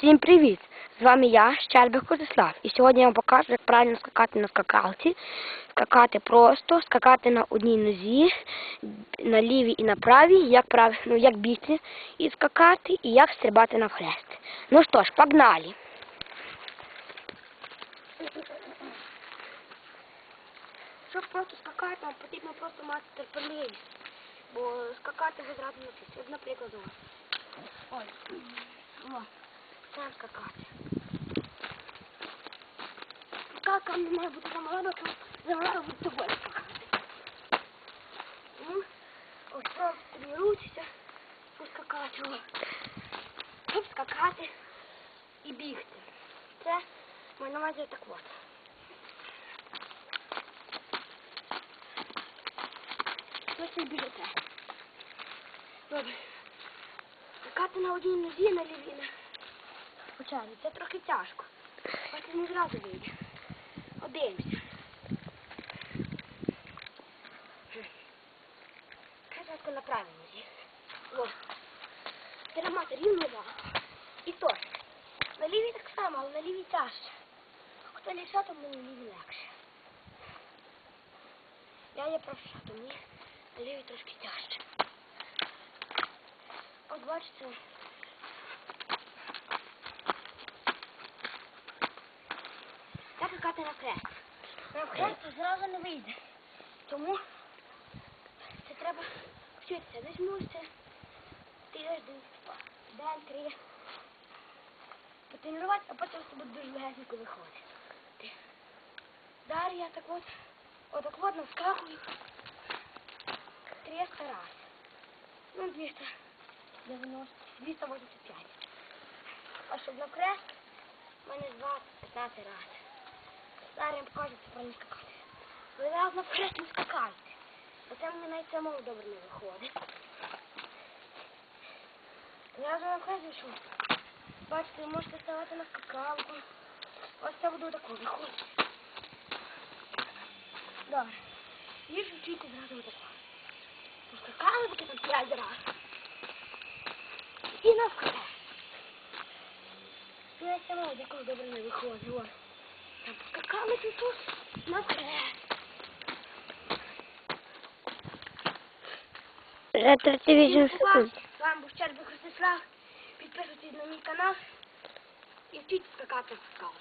Всім привіт! З вами я, Щербик Козислав. І сьогодні я вам покажу, як правильно скакати на скакалці. Скакати просто, скакати на одній нозі, на лівій і на правій, як прав... ну, як бігти і скакати, і як стрибати на хрест. Ну що ж, погнали! Щоб просто скакати, нам потрібно просто мати терпеливість. Бо скакати ви зразу навчитися. От, наприклад. Ось. О, це скакати. Скака не має бути замалена, то замалена буде тобою скакати. Ну, ось просто тренуйтеся поскакати. О. Щоб скакати і бігти. Це маю на увазі так от. Ось ви біжите. Добре. Скакати на одній нозі на лівій на. Це трохи тяжко. Бачите, не зразу вийде. Подивимося. Спочатку на. О. Тримати рівну вагу. І то. На лівій так само, але на лівій тяжче. Хто ліса, тому на лівій легше. Я є правша, то мені на лівій трошки тяжче. От бачите. Як скакати на хрест? На хрест зразу не вийде. Тому це треба вчитися. Мусите тиждень, день, три. Потренувати, а потім це буде дуже легенько виходити. Далі я так от, отак от наскакую 300 раз. Ну, 290, 285. А щоб на крест, в мене 20, 15 разів. Зараз я покажу, це правильно скакати. Ви раз на крест не скакайте. Бо це мені навіть самому добре не виходить. Я вже на крест вийшов. Бачите, ви можете ставати на скакалку. Ось це буду таку виходити. Добре. Ж вчити зразу отаку. Поскакали поки там п'ять раз. І на вкре. Я сама деколи добре не. Ось. Да поскакаме си тут. Навкъде. С вас. Вам Бовчар Бахръстеслав. На ми канал и стоите с каката в скалата.